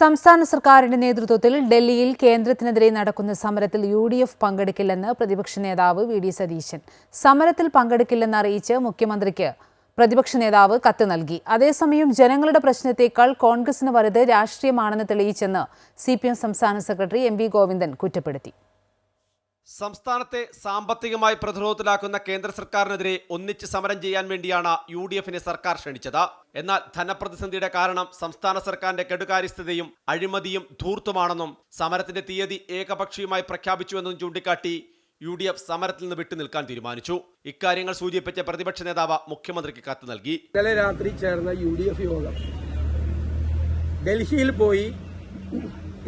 സംസ്ഥാന സർക്കാരിന്റെ നേതൃത്വത്തിൽ ഡൽഹിയിൽ കേന്ദ്രത്തിനെതിരെ നടക്കുന്ന സമരത്തിൽ യു ഡി എഫ് പങ്കെടുക്കില്ലെന്ന് പ്രതിപക്ഷ നേതാവ് വി ഡി സതീശൻ. സമരത്തിൽ പങ്കെടുക്കില്ലെന്ന് അറിയിച്ച് മുഖ്യമന്ത്രിക്ക് പ്രതിപക്ഷ നേതാവ് കത്ത് നൽകി. അതേസമയം ജനങ്ങളുടെ പ്രശ്നത്തേക്കാൾ കോൺഗ്രസിന് വലുത് രാഷ്ട്രീയമാണെന്ന് തെളിയിച്ചെന്ന് സി സംസ്ഥാന സെക്രട്ടറി എം ഗോവിന്ദൻ കുറ്റപ്പെടുത്തി. സംസ്ഥാനത്തെ സാമ്പത്തികമായി പ്രതിരോധത്തിലാക്കുന്ന കേന്ദ്ര സർക്കാരിനെതിരെ ഒന്നിച്ച് സമരം ചെയ്യാൻ വേണ്ടിയാണ് യു ഡി എഫിനെ സർക്കാർ ക്ഷണിച്ചത്. എന്നാൽ ധനപ്രതിസന്ധിയുടെ കാരണം സംസ്ഥാന സർക്കാരിന്റെ കെടുകാര്യസ്ഥതയും അഴിമതിയും ധൂർത്തുമാണെന്നും സമരത്തിന്റെ തീയതി ഏകപക്ഷീയമായി പ്രഖ്യാപിച്ചുവെന്നും ചൂണ്ടിക്കാട്ടി യു ഡി എഫ് സമരത്തിൽ നിന്ന് വിട്ടുനിൽക്കാൻ തീരുമാനിച്ചു. ഇക്കാര്യങ്ങൾ സൂചിപ്പിച്ച പ്രതിപക്ഷ നേതാവ് മുഖ്യമന്ത്രിക്ക് കത്ത് നൽകി. ഇന്നലെ രാത്രി ചേർന്ന യു ഡി എഫ് യോഗം ഡൽഹിയിൽ പോയി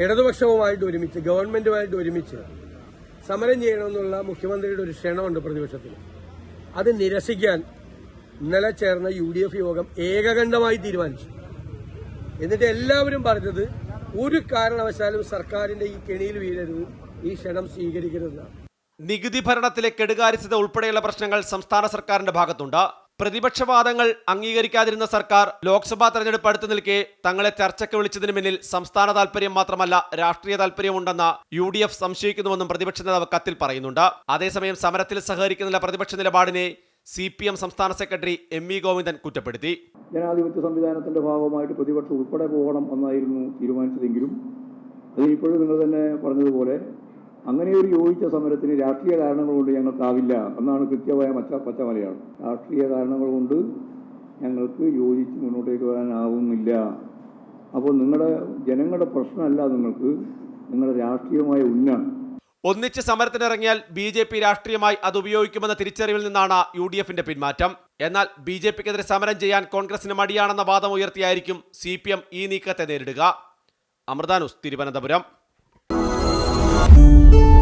ഇടതുപക്ഷവുമായിട്ട് ഒരുമിച്ച് ഗവൺമെന്റുമായിട്ട് ഒരുമിച്ച് സമരം ചെയ്യണമെന്നുള്ള മുഖ്യമന്ത്രിയുടെ ഒരു ക്ഷണമുണ്ട് പ്രതിപക്ഷത്തിന് അത് നിരസിക്കാൻ ഇന്നലെ ചേർന്ന യു ഡി എഫ് യോഗം ഏകകണ്ഠമായി തീരുമാനിച്ചു. എന്നിട്ട് എല്ലാവരും പറഞ്ഞത് ഒരു കാരണവശാലും സർക്കാരിന്റെ ഈ കെണിയിൽ വീഴരുത് ഈ ക്ഷണം സ്വീകരിക്കരുതെന്നാണ് നികുതി ഭരണത്തിലെ കെടുകാര്യസ്ഥത ഉൾപ്പെടെയുള്ള പ്രശ്നങ്ങൾ സംസ്ഥാന സർക്കാരിന്റെ ഭാഗത്തുണ്ട്. പ്രതിപക്ഷവാദങ്ങൾ അംഗീകരിക്കാതിരുന്ന സർക്കാർ ലോക്സഭാ തെരഞ്ഞെടുപ്പ് അടുത്തു നിൽക്കെ തങ്ങളെ ചർച്ചയ്ക്ക് വിളിച്ചതിന് പിന്നിൽ സംസ്ഥാന താൽപര്യം മാത്രമല്ല രാഷ്ട്രീയ താൽപര്യമുണ്ടെന്ന യു ഡി എഫ് സംശയിക്കുന്നുവെന്നും പ്രതിപക്ഷ നേതാവ് കത്തിൽ പറയുന്നുണ്ട്. അതേസമയം സമരത്തിൽ സഹകരിക്കുന്നില്ല പ്രതിപക്ഷ നിലപാടിനെ സി പി എം സംസ്ഥാന സെക്രട്ടറി എം വി ഗോവിന്ദൻ കുറ്റപ്പെടുത്തി. ജനാധിപത്യ സംവിധാനത്തിന്റെ ഭാഗമായിട്ട് പ്രതിപക്ഷം ഉൾപ്പെടെ പോകണം എന്നായിരുന്നു തീരുമാനിച്ചതെങ്കിലും അതിനിപ്പോഴും നിങ്ങൾ തന്നെ പറഞ്ഞതുപോലെ അങ്ങനെ ഒരു യോജിച്ച സമരത്തിന് രാഷ്ട്രീയ കാരണങ്ങൾ കൊണ്ട് ഞങ്ങൾക്കാവില്ല എന്നാണ് കൃത്യമായ മച്ച പച്ച മലയാളം. രാഷ്ട്രീയ കാരണങ്ങൾ കൊണ്ട് ഞങ്ങൾക്ക് യോജിച്ച് മുന്നോട്ടേക്ക് വരാനാവുന്നില്ല. അപ്പോൾ നിങ്ങളുടെ ജനങ്ങളുടെ പ്രശ്നമല്ല നിങ്ങൾക്ക് നിങ്ങളുടെ രാഷ്ട്രീയമായ ഉന്നാണ് ഒന്നിച്ച് സമരത്തിനിറങ്ങിയാൽ ബി ജെ പി രാഷ്ട്രീയമായി അത് ഉപയോഗിക്കുമെന്ന തിരിച്ചറിവിൽ നിന്നാണ് യു ഡി എഫിന്റെ പിന്മാറ്റം. എന്നാൽ ബി ജെ പിക്കെതിരെ സമരം ചെയ്യാൻ കോൺഗ്രസിന് മടിയാണെന്ന വാദം ഉയർത്തിയായിരിക്കും സി പി എം ഈ നീക്കത്തെ നേരിടുക. അമൃതാനുസ് തിരുവനന്തപുരം. Thank you.